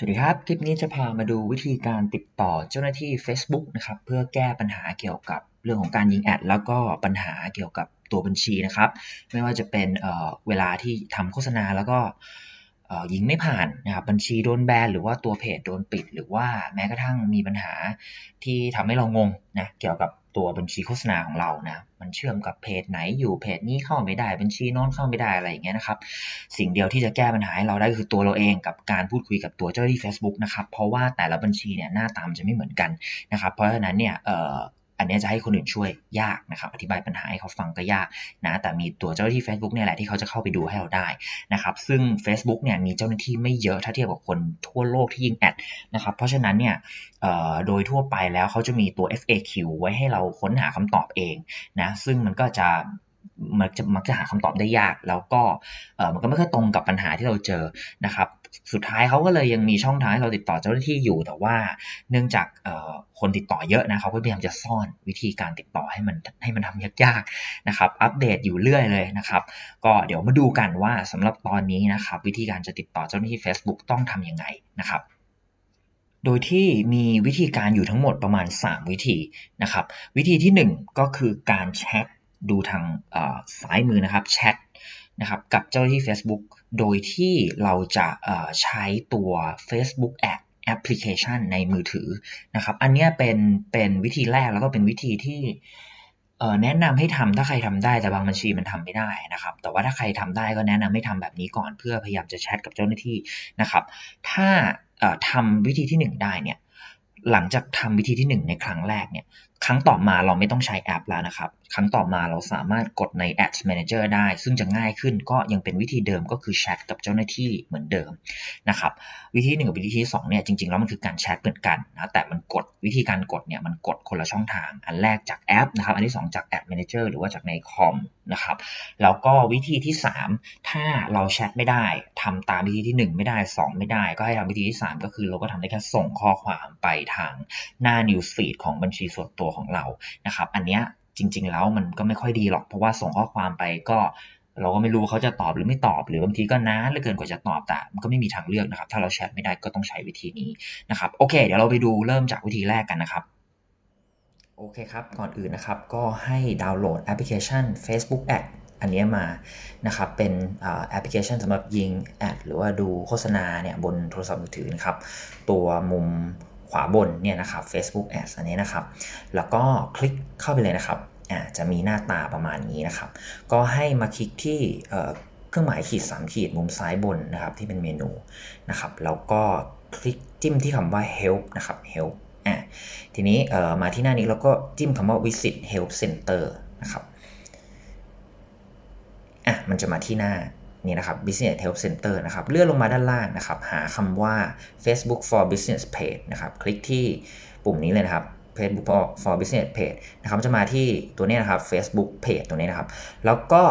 สวัสดีครับ คลิปนี้จะพามาดูวิธีการติดต่อเจ้าหน้าที่ Facebook นะครับเพื่อแก้ปัญหาเกี่ยวกับเรื่องของการยิงแอด แล้วก็ปัญหาเกี่ยวกับตัวบัญชีนะครับ ไม่ว่าจะเป็นเเวลาที่ทำโฆษณาแล้วก็ยิงไม่ผ่านนะครับบัญชีโดนแบนหรือว่าตัวเพจโดนปิด หรือว่าแม้กระทั่งมีปัญหาที่ทำให้เรางงนะเกี่ยวกับ ตัวบัญชีโฆษณาของเรานะ มันเชื่อมกับเพจไหนอยู่เพจนี้เข้าไม่ได้บัญชีน้นเข้าไม่ได้อะไรอย่างเงี้ยนะครับ สิ่งเดียวที่จะแก้ปัญหาให้เราได้คือตัวเราเองกับการพูดคุยกับตัวเจ้าหน้าที่ Facebook นะครับ เพราะว่าแต่ละบัญชีเนี่ยหน้าตามจะไม่เหมือนกันนะครับ เพราะฉะนั้นเนี่ยอั อันนี้จะให้คนอื่นช่วยยากนะครับอธิบายปัญหาให้เขาฟังก็ยากนะแต่มีตัวเจ้าหน้าที่ Facebook เนี่ยแหละที่เขาจะเข้าไปดูให้เราได้นะครับซึ่ง Facebook เนี่ยมีเจ้าหน้าที่ไม่เยอะถ้าเทียบกับคนทั่วโลกที่ยิงแอดนะครับเพราะฉะนั้นเนี่ยโดยทั่วไปแล้วเขาจะมีตัว FAQ ไว้ให้เราค้นหาคำตอบเองนะซึ่งมันก็จะมักจะมักจะหาคำตอบได้ยาก แล้วก็มันก็ไม่ค่อยตรงกับปัญหาที่เราเจอนะครับ สุดท้ายเขาก็เลยยังมีช่องทางให้เราติดต่อเจ้าหน้าที่อยู่ แต่ว่าเนื่องจากคนติดต่อเยอะนะเขาก็พยายามจะซ่อนวิธีการติดต่อให้มันให้มันทำยากๆนะครับ อัปเดตอยู่เรื่อยเลยนะครับ ก็เดี๋ยวมาดูกันว่าสำหรับตอนนี้นะครับ วิธีการจะติดต่อเจ้าหน้าที่ Facebook ต้องทำยังไงนะครับโดยที่มีวิธีการอยู่ทั้งหมดประมาณ 3 วิธีนะครับ วิธีที่ 1 ก็คือการแชทดูทางซ้ายมือนะครับแชท นะครับกับเจ้าหน้าที่ Facebook โดยที่เราจะใช้ตัว Facebook Ad แอปพลิเคชันในมือถือนะครับ อันนี้เป็นเป็นวิธีแรกแล้วก็เป็นวิธีที่แนะนำให้ทำถ้าใครทำได้แต่บางบัญชีมันทำไม่ได้นะครับ แต่ว่าถ้าใครทำได้ก็แนะนำให้ทำแบบนี้ก่อนเพื่อพยายามจะแชทกับเจ้าหน้าที่นะครับ ถ้าทำวิธีที่ 1 ได้เนี่ยหลังจากทำวิธีที่ 1 ในครั้งแรกเนี่ย ครั้งต่อมาเราไม่ต้องใช้แอปแล้วนะครับ ครั้งต่อมาเราสามารถกดใน Ads Manager ได้ ซึ่งจะง่ายขึ้นก็ยังเป็นวิธีเดิมก็คือแชทกับเจ้าหน้าที่เหมือนเดิมนะครับ วิธีหนึ่งกับวิธีที่2เนี่ยจริงๆแล้วมันคือการแชทเหมือนกันนะแต่มันกดวิธีการกดเนี่ยมันกดคนละช่องทาง อันแรกจากแอปนะครับ อันที่ 2 จาก Ad Manager หรือว่าจากในคอมนะครับ แล้วก็วิธีที่ 3 ถ้าเราแชทไม่ได้ทำตามวิธีที่ 1 ไม่ได้ 2 ไม่ได้ ก็ให้ทำวิธีที่ 3 ก็คือเราก็ทำได้แค่ส่งข้อความไปทางหน้า Newsfeed ของบัญชีส่วนตัวของเรานะครับ อันเนี้ยจริง ๆ แล้วมันก็ไม่ค่อยดีหรอก เพราะว่าส่งข้อความไปก็เราก็ไม่รู้เขาจะตอบหรือไม่ตอบ หรือบางทีก็นานเหลือเกินกว่าจะตอบแต่มันก็ไม่มีทางเลือกนะครับ ถ้าเราแชทไม่ได้ก็ต้องใช้วิธีนี้นะครับโอเค เดี๋ยวเราไปดูเริ่มจากวิธีแรกกันนะครับโอเคครับ ก่อนอื่นนะครับ ก็ให้ดาวน์โหลดแอปพลิเคชัน Facebook Ad อันนี้มานะครับ เป็นแอปพลิเคชันสำหรับยิงแอดหรือว่าดูโฆษณาเนี่ยบนโทรศัพท์มือถือนะครับ ตัวมุม ขวาบนเนี่ยนะครับ Facebook Ads อันนี้นะครับ แล้วก็คลิกเข้าไปเลยนะครับอ่าจะมีหน้าตาประมาณนี้นะครับ ก็ให้มาคลิกที่เครื่องหมายขีด 3 ขีดมุมซ้ายบนนะครับที่เป็นเมนูนะครับ แล้วก็คลิกจิ้มที่คำว่า help นะครับ help อ่าทีนี้มาที่หน้านี้เราก็จิ้มคำว่า visit help center นะครับอะมันจะมาที่หน้า นี่นะครับ Business Help Center นะครับเลื่อนลงมาด้านล่างนะครับ หาคำว่า Facebook for Business Page นะครับ คลิกที่ปุ่มนี้เลยนะครับ Facebook for Business Page นะครับจะมาที่ตัวนี้นะครับ Facebook Page ตัวนี้นะครับ แล้วก็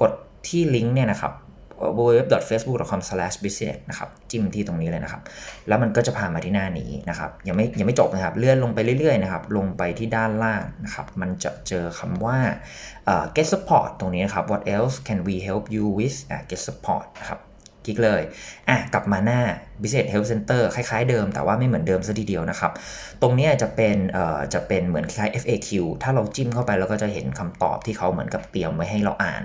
กดที่ลิงก์เนี่ยนะครับ www.facebook.com/business นะครับจิ้มที่ตรงนี้เลยนะครับ แล้วมันก็จะพามาที่หน้านี้นะครับยังไม่ยังไม่จบนะครับ เลื่อนลงไปเรื่อยๆนะครับลงไปที่ด้านล่างนะครับมันจะเจอคำว่า get support ตรงนี้นะครับ what else can we help you with get support นะครับคลิกเลยอะกลับมาหน้า Business Help Center คล้ายๆเดิมแต่ว่าไม่เหมือนเดิมซะทีเดียวนะครับ ตรงนี้จะเป็นเอ่อจะเป็นเหมือนคล้าย FAQ ถ้าเราจิ้มเข้าไปเราก็จะเห็นคำตอบที่เขาเหมือนกับเตรียมไว้ให้เราอ่าน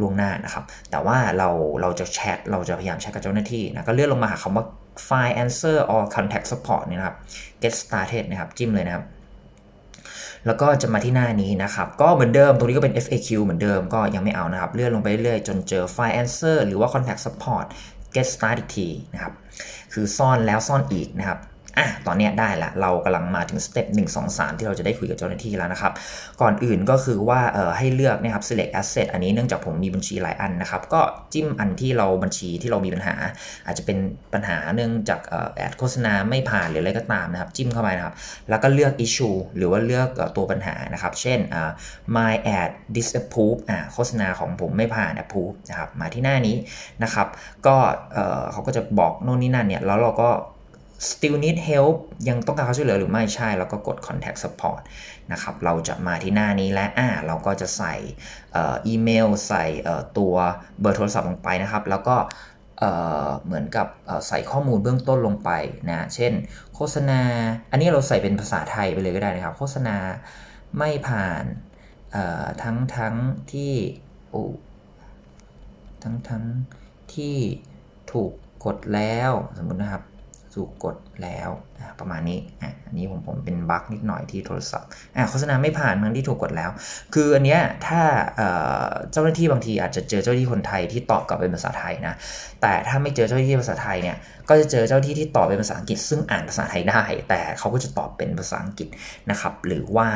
ล่วงหน้านะครับ แต่ว่าเราเราจะแชทเราจะพยายามแชทกับเจ้าหน้าที่นะก็เลื่อนลงมาหาคำว่า file answer or contact support นี่นะครับ get started นะครับจิ้มเลยนะครับ แล้วก็จะมาที่หน้านี้นะครับ ก็เหมือนเดิมตรงนี้ก็เป็น FAQ เหมือนเดิมก็ยังไม่เอานะครับ เลื่อนลงไปเรื่อยจนเจอ file answer หรือว่า contact support get start อีกทีนะครับ คือซ่อนแล้วซ่อนอีกนะครับ อะตอนนี้ได้ละเรากำลังมาถึงสเต็ป1 2 3 ที่เราจะได้คุยกับเจ้าหน้าที่แล้วนะครับ ก่อนอื่นก็คือว่าเออให้เลือกนะครับ select asset อันนี้เนื่องจากผมมีบัญชีหลายอันนะครับ ก็จิ้มอันที่เราบัญชีที่เรามีปัญหา อาจจะเป็นปัญหาเนื่องจากแอดโฆษณาไม่ผ่านหรืออะไรก็ตามนะครับ จิ้มเข้าไปนะครับ แล้วก็เลือก issue หรือว่าเลือกตัวปัญหานะครับ เช่น my ad disapprove อ่าโฆษณาของผมไม่ผ่าน approve นะครับมาที่หน้านี้นะครับ ก็เขาก็จะบอกโน่นนี่นั่นเนี่ยแล้วเราก็ still need help ยังต้องการความช่วยเหลือหรือไม่ใช่ แล้วก็กด contact support นะครับ เราจะมาที่หน้านี้และอ่าเราก็จะใส่อีเมล ใส่ตัวเบอร์โทรศัพท์ลงไปนะครับ แล้วก็เเหมือนกับใส่ข้อมูลเบื้องต้นลงไปนะ เช่น โฆษณา อันนี้เราใส่เป็นภาษาไทยไปเลยก็ได้นะครับ โฆษณาไม่ผ่านทั้งทั้งที่โอ้ทั้งทั้งที่ถูกกดแล้วสมมุตินะครับ สู่กดแล้ว ประมาณนี้อันนี้ผมผมเป็นบั๊กนิดหน่อยที่โทรศัพท์โฆษณาไม่ผ่านทั้งที่ถูกกดแล้ว คืออันเนี้ยถ้าเจ้าหน้าที่บางทีอาจจะเจอเจ้าหน้าที่คนไทยที่ตอบกลับเป็นภาษาไทยนะ แต่ถ้าไม่เจอเจ้าหน้าที่ภาษาไทยเนี่ย ก็จะเจอเจ้าหน้าที่ที่ตอบเป็นภาษาอังกฤษ ซึ่งอ่านภาษาไทยได้ แต่เขาก็จะตอบเป็นภาษาอังกฤษนะครับ หรือว่า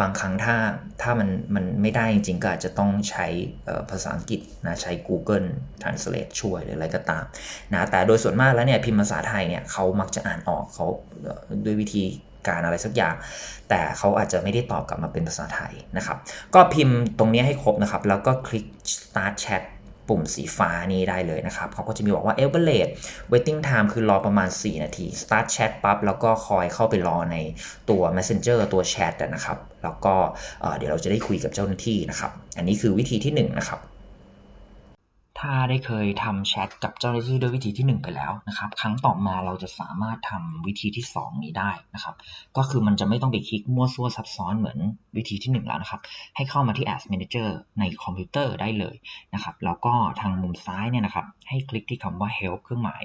บางครั้งถ้าถ้ามันมันไม่ได้จริงๆ ก็อาจจะต้องใช้ภาษาอังกฤษนะ ใช้ Google Translate ช่วยหรืออะไรก็ตามนะ แต่โดยส่วนมากแล้วเนี่ยพิมพ์ภาษาไทยเนี่ยเขามักจะอ่านออกเขาด้วยวิธีการอะไรสักอย่าง แต่เขาอาจจะไม่ได้ตอบกลับมาเป็นภาษาไทยนะครับ ก็พิมพ์ตรงนี้ให้ครบนะครับ แล้วก็คลิก start chat ปุ่มสีฟ้านี้ได้เลยนะครับ เขาก็จะมีบอกว่า average waiting time คือรอประมาณ 4 นาที start chat ปั๊บ แล้วก็คอยเข้าไปรอในตัว messenger ตัว chat นะครับ แล้วก็เดี๋ยวเราจะได้คุยกับเจ้าหน้าที่นะครับ อันนี้คือวิธีที่1นะครับ ถ้าได้เคยทำแชทกับเจ้าหน้าที่ด้วยวิธีที่ 1 ไปแล้วนะครับ ครั้งต่อมาเราจะสามารถทำวิธีที่ 2 นี้ได้นะครับ ก็คือมันจะไม่ต้องไปคลิกมั่วซั่วซับซ้อนเหมือนวิธีที่ 1 แล้วนะครับ ให้เข้ามาที่ Ads Manager ในคอมพิวเตอร์ได้เลยนะครับ แล้วก็ทางมุมซ้ายเนี่ยนะครับ ให้คลิกที่คำว่า Help เครื่องหมาย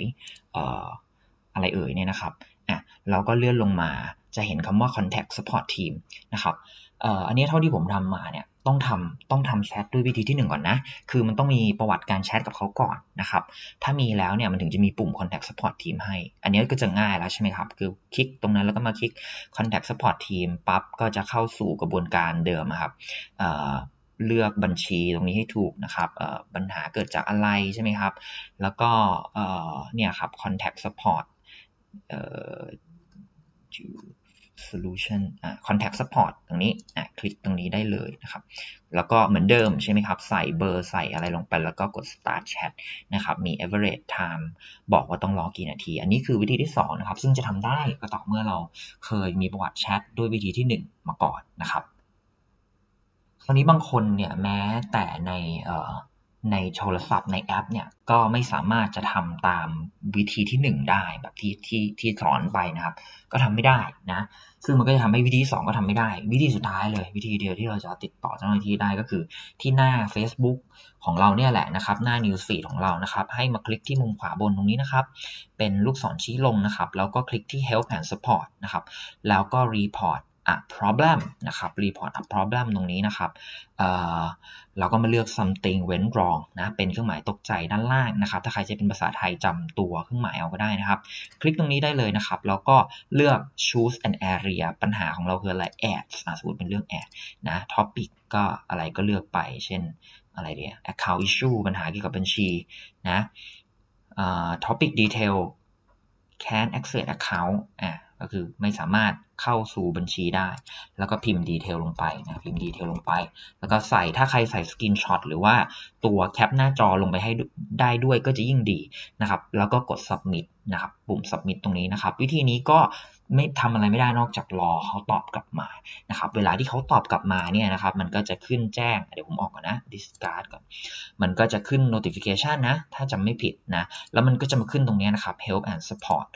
อะไรเอ่ยเนี่ยนะครับอะเราก็เลื่อนลงมาจะเห็นคำว่า Contact Support Team นะครับอันนี้เท่าที่ผมทำมาเนี่ย ต้องทำต้องทำแชทด้วยวิธีที่ 1 ก่อนนะ คือมันต้องมีประวัติการแชทกับเขาก่อนนะครับ ถ้ามีแล้วเนี่ยมันถึงจะมีปุ่ม contact support team ให้ อันนี้ก็จะง่ายแล้วใช่ไหมครับ คือคลิกตรงนั้นแล้วก็มาคลิก contact support team ปั๊บก็จะเข้าสู่กระบวนการเดิมครับเลือกบัญชีตรงนี้ให้ถูกนะครับปัญหาเกิดจากอะไรใช่ไหมครับ แล้วก็เนี่ยครับ contact support solution อ่า contact support ตรงนี้คลิกตรงนี้ได้เลยนะครับ แล้วก็เหมือนเดิมใช่ไหมครับ ใส่เบอร์ใส่อะไรลงไปแล้วก็กด start chat นะครับ มี average time บอกว่าต้องรอกี่นาที อันนี้คือวิธีที่2นะครับ ซึ่งจะทำได้ก็ต่อเมื่อเราเคยมีประวัติแชทด้วยวิธีที่ 1 มาก่อนนะครับตอนนี้บางคนเนี่ยแม้แต่ใน ในโทรศัพท์ในแอปเนี่ยก็ไม่สามารถจะทำตามวิธีที่ 1 ได้แบบที่ที่ที่สอนไปนะครับ ก็ทำไม่ได้นะซึ่งมันก็จะทำให้วิธี2ก็ทำไม่ได้ วิธีสุดท้ายเลย วิธีเดียวที่เราจะติดต่อเจ้าหน้าที่ได้ก็คือ ที่หน้า Facebook ของเราเนี่ยแหละนะครับ หน้า Newsfeed ของเรานะครับ ให้มาคลิกที่มุมขวาบนตรงนี้นะครับ เป็นลูกศรชี้ลงนะครับ แล้วก็คลิกที่ Help and Support นะครับแล้วก็ Report a problem นะครับ report a problem ตรงนี้นะครับเราก็มาเลือก something went wrong นะเป็นเครื่องหมายตกใจด้านล่างนะครับ ถ้าใครจะเป็นภาษาไทยจำตัวเครื่องหมายเอาก็ได้นะครับ คลิกตรงนี้ได้เลยนะครับ แล้วก็เลือก choose an area ปัญหาของเราคืออะไร ads สมมติเป็นเรื่อง ad นะ topic ก็อะไรก็เลือกไป เช่นอะไรเดีย account issue ปัญหาเกี่ยวกับบัญชีนะ topic detail can access account อะก็คือไม่สามารถ เข้าสู่บัญชีได้ แล้วก็พิมพ์ดีเทลลงไปนะพิมพ์ดีเทลลงไป แล้วก็ใส่ถ้าใครใส่สกินช็อตหรือว่าตัวแคปหน้าจอลงไปให้ได้ด้วยก็จะยิ่งดีนะครับ แล้วก็กด submit นะครับปุ่ม submit ตรงนี้นะครับ วิธีนี้ก็ไม่ทำอะไรไม่ได้นอกจากรอเขาตอบกลับมานะครับ เวลาที่เขาตอบกลับมาเนี่ยนะครับ มันก็จะขึ้นแจ้ง เดี๋ยวผมออกก่อนนะ discard ก่อน มันก็จะขึ้น notification นะ ถ้าจำไม่ผิดนะ แล้วมันก็จะมาขึ้นตรงนี้นะครับ help and support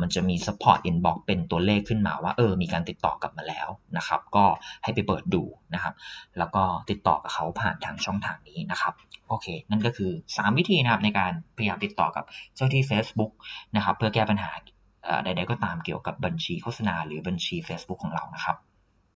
มันจะมี support inbox เป็นตัวเลขขึ้นมาว่าเออมีการติดต่อกลับมาแล้วนะครับ ก็ให้ไปเปิดดูนะครับ แล้วก็ติดต่อกับเขาผ่านทางช่องทางนี้นะครับโอเค นั่นก็คือ 3 วิธีนะครับในการพยายามติดต่อกับเจ้าที่ Facebook นะครับ เพื่อแก้ปัญหาใดๆก็ตามเกี่ยวกับบัญชีโฆษณาหรือบัญชี Facebook ของเรานะครับ